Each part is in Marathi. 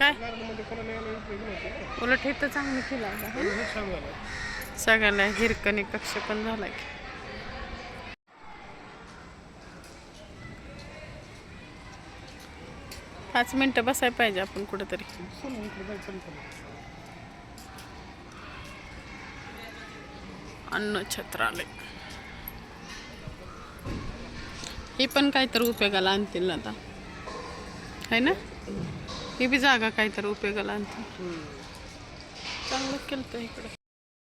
काय? उलट हे तर चांगलं केलं ना? हे हिरकणी कक्ष पण झाला की. पाच मिनटं बसायला पाहिजे आपण कुठंतरी. अन्न छत्रालय ही पण काहीतरी उपयोगाला आणतील ना आता. है ना? ही बी जागा काहीतरी उपयोगाला आणतील चांगलं केलं तर इकडे.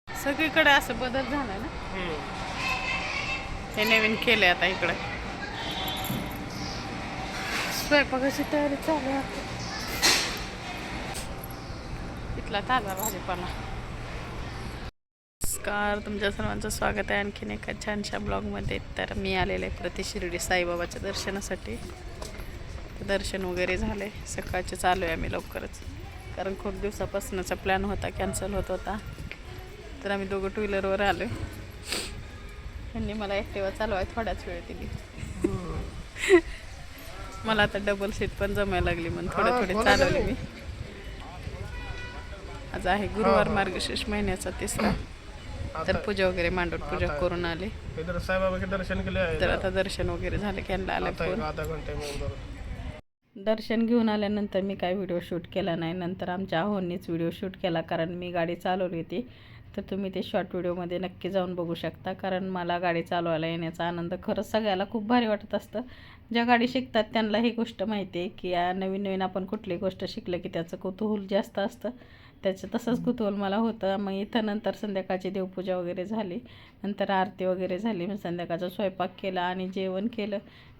सगळीकडे असं बदल झाला ना? हे नवीन केले आता इकडे. स्वयंपाकाची तयारी चालू आहे. आता. इथला ताजा भाजीपाला. नमस्कार तुमच्या सर्वांचं स्वागत आहे आणखीन एका छानशा ब्लॉगमध्ये. तर मी आलेले आहे प्रति शिर्डी साईबाबाच्या दर्शनासाठी. दर्शन वगैरे झाले सकाळचे चालू आहे आम्ही लवकरच. कारण खूप दिवसापासूनचा प्लॅन होता कॅन्सल होत होता. तर आम्ही दोघं टू व्हीलरवर आलो त्यांनी मला ॲक्टिवा चालवाय थोड्याच वेळ दिली. मला आता डबल सीट पण जमायला लागली म्हणून थोडे थोडे चालवले? मी. आज आहे गुरुवार मार्गशीर्ष महिन्याचा तिसरा. तर पूजा वगैरे मांडून पूजा करून आले. इधर साईबाबाचे दर्शन केले आहे तर. आता दर्शन वगैरे झालं की यांना आलं दर्शन घेऊन आल्यानंतर मी काय व्हिडिओ शूट केला नाही. नंतर आमच्या आहोंनीच व्हिडिओ शूट केला कारण मी गाडी चालवली होती. तर तुम्ही ते शॉर्ट व्हिडिओमध्ये नक्की जाऊन बघू शकता. कारण मला गाडी चालवायला येण्याचा आनंद खरंच सगळ्याला खूप भारी वाटत असतं. ज्या गाडी शिकतात त्यांना ही गोष्ट माहिती आहे की या नवीन नवीन आपण कुठली गोष्ट शिकलं की त्याचं कुतूहल जास्त असतं. त्याचं तसंच कुतूहल मला होतं. मग इथं नंतर संध्याकाळची देवपूजा वगैरे झाली. नंतर आरती वगैरे झाली. मग संध्याकाळचा स्वयंपाक केला आणि जेवण केलं.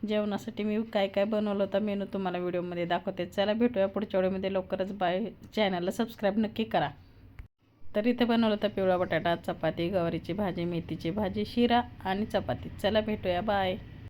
जेवणासाठी मी काय काय बनवलं होतं मेनू तुम्हाला व्हिडिओमध्ये दाखवते. चला भेटूया पुढच्या व्हिडिओमध्ये लवकरच बाय चॅनलला सबस्क्राईब नक्की करा. तर इथे बनवलं होतं पिवळा बटाटा चपाती गवारीची भाजी मेथीची भाजी शिरा आणि चपाती. चला भेटूया. बाय.